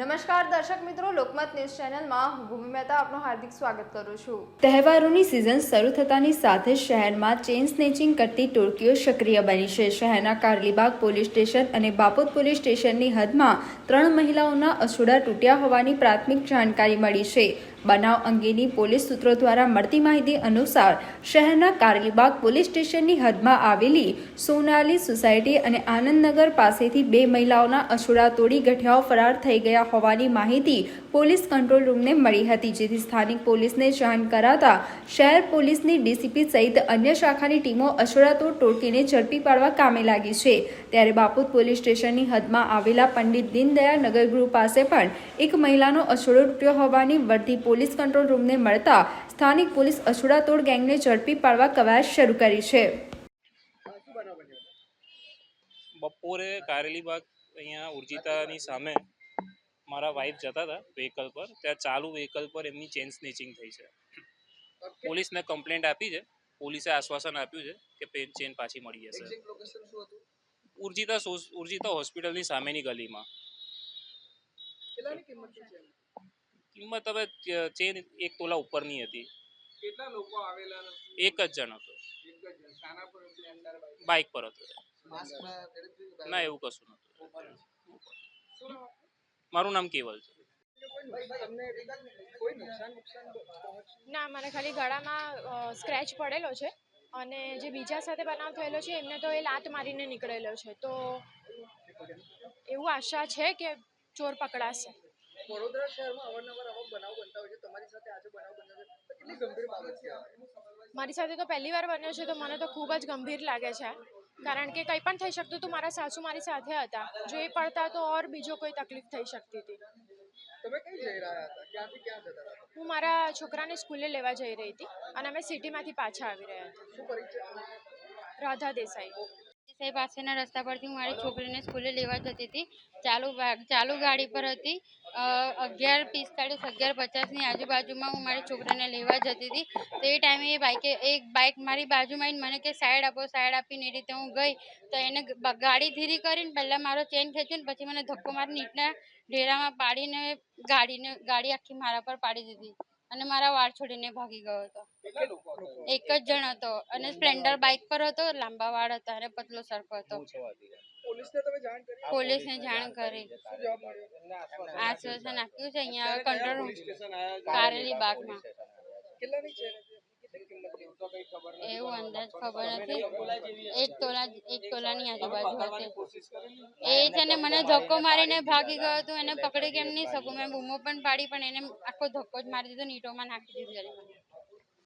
નમસ્કાર, દર્શક મિત્રો, લોકમત ન્યૂઝ ચેનલમાં હું ભૂમિ મહેતા આપનું હાર્દિક સ્વાગત કરું છું. તહેવારોની સિઝન શરૂ થતાની સાથે શહેરમાં ચેઇન સ્નેચિંગ કરતી ટોળકીઓ સક્રિય બની છે. શહેરના કારલીબાગ પોલીસ સ્ટેશન અને બાપોદ પોલીસ સ્ટેશનની હદમાં ત્રણ મહિલાઓના અસુડા તૂટ્યા હોવાની પ્રાથમિક જાણકારી મળી છે. બનાવ અંગેની પોલીસ સૂત્રો દ્વારા મળતી માહિતી અનુસાર શહેરના કારલીબાગ પોલીસ સ્ટેશનની હદમાં આવેલી સોનાલી સોસાયટી અને આનંદનગર પાસેથી બે મહિલાઓના અસુડા તોડી ગઠિયાઓ ફરાર થઈ ગયા હોવાની માહિતી પોલીસ કંટ્રોલ રૂમને મળી હતી, જેથી સ્થાનિક પોલીસને જાણ કરાતા શહેર પોલીસની ડીસીપી સહિત અન્ય શાખાની ટીમો અસુડાતોડ ટોળકીને ઝડપી પાડવા કામે લાગી છે. ત્યારે બાપુત પોલીસ સ્ટેશનની હદમાં આવેલા પંડિત દીનદયાળ નગર ગૃહ પાસે પણ એક મહિલાનો અસુડો તૂટ્યો હોવાની વર્ધી પોલીસ કંટ્રોલ રૂમને મળતા સ્થાનિક પોલીસ અછૂડાતોડ ગેંગને ઝડપી પાડવા કવાયત શરૂ કરી છે. બપોરે કારેલીબાગ અહીંયા ઉર્જિતાની સામે મારા વાઈફ જતા હતા વ્હીકલ પર. ત્યાં ચાલુ વ્હીકલ પર એમની ચેન સ્નેચિંગ થઈ છે. પોલીસને કમ્પ્લેન્ટ આપી છે. પોલીસે આશ્વાસન આપ્યું છે કે ચેન પાછી મળી જશે. ઉર્જિતા ઉર્જિતા હોસ્પિટલની સામેની ગલીમાં. કિંમત હવે ચેન એક તોલા ઉપરની હતી. કેટલા લોકો આવેલા એક જ જણ હતો. એક જ જણ. શાના પર સ્પ્લેન્ડર બાઈક બાઇક પર હતો? ના એવું કશું નહોતું. મારું નામ કેવલ છે. તમને કોઈ નુકસાન નુકસાન પહોંચ- ના મને ખાલી ગળામાં સ્ક્રેચ પડેલો છે અને જે બીજા સાથે બનાવ થયેલો છે એમને તો એ લાત મારીને નીકળેલો છે. તો એવું આશા છે કે ચોર પકડાશે? વડોદરા શહેરમાં અવારનવાર આવા બનાવ બનતા હોય છે. તમારી સાથે આજે બનાવ બન્યો છે. તો કેટલી ગંભીર બાબત છે મારી સાથે તો પહેલી વાર બન્યો છે તો મને તો ખૂબ જ ગંભીર લાગે છે. કારણ કે કંઈ પણ થઈ શકતું હતું મારા સાસુ મારી સાથે હતા. જો એ પડતા તો ઓર બીજો કોઈ તકલીફ થઈ શકતી હતી. તમે કઈ જઈ રહ્યા હતા? ક્યાંથી ક્યાં જતા હતા? હું મારા છોકરાને સ્કૂલે લેવા જઈ રહી હતી અને અમે સિટીમાંથી પાછા આવી રહ્યા હતા. શું પરિચય? રાધા દેસાઈ. સાહેબ પાસેના રસ્તા પરથી હું મારી છોકરીને સ્કૂલે લેવા જતી હતી. ચાલુ ચાલુ ગાડી પર હતી. અગિયાર પિસ્તાળીસ અગિયાર પચાસની આજુબાજુમાં હું મારી છોકરીને લેવા જતી હતી. તો એ ટાઈમે એ બાઇકે એક બાઇક મારી બાજુમાં આવીને મને કે સાઈડ આપો સાઈડ આપીને એ રીતે હું ગઈ. તો એને ગાડી ધીરી કરીને પહેલાં મારો ચેન ખેંચ્યો ને પછી મને ધક્કો મારી નીટના ઢેરામાં પાડીને ગાડીને ગાડી આખી મારા પર પાડી દીધી. અને મારા વાળ છોડીને ભાગી ગયો હતો? એક જ જણ હતો અને સ્પ્લેન્ડર બાઇક પર હતો લાંબા વાળ હતા અને પતલો સરખો હતો. પોલીસને ને જાણ કરી? આ આશ્વાસન આપ્યું. છે અહીંયા કંટ્રોલ રૂમ પોલીસ કારેલી બાગમાં. એવું અંદાજ ખબર નથી. એક તોલા એક તોલાની આજુબાજુ હતી એ છે ને મને ધક્કો મારીને ભાગી ગયો હતો એને પકડી કેમ નહીં શકું મેં બૂમો પણ પાડી પણ એને આખો ધક્કો જ મારી દીધો નીટોમાં નાખી દીધી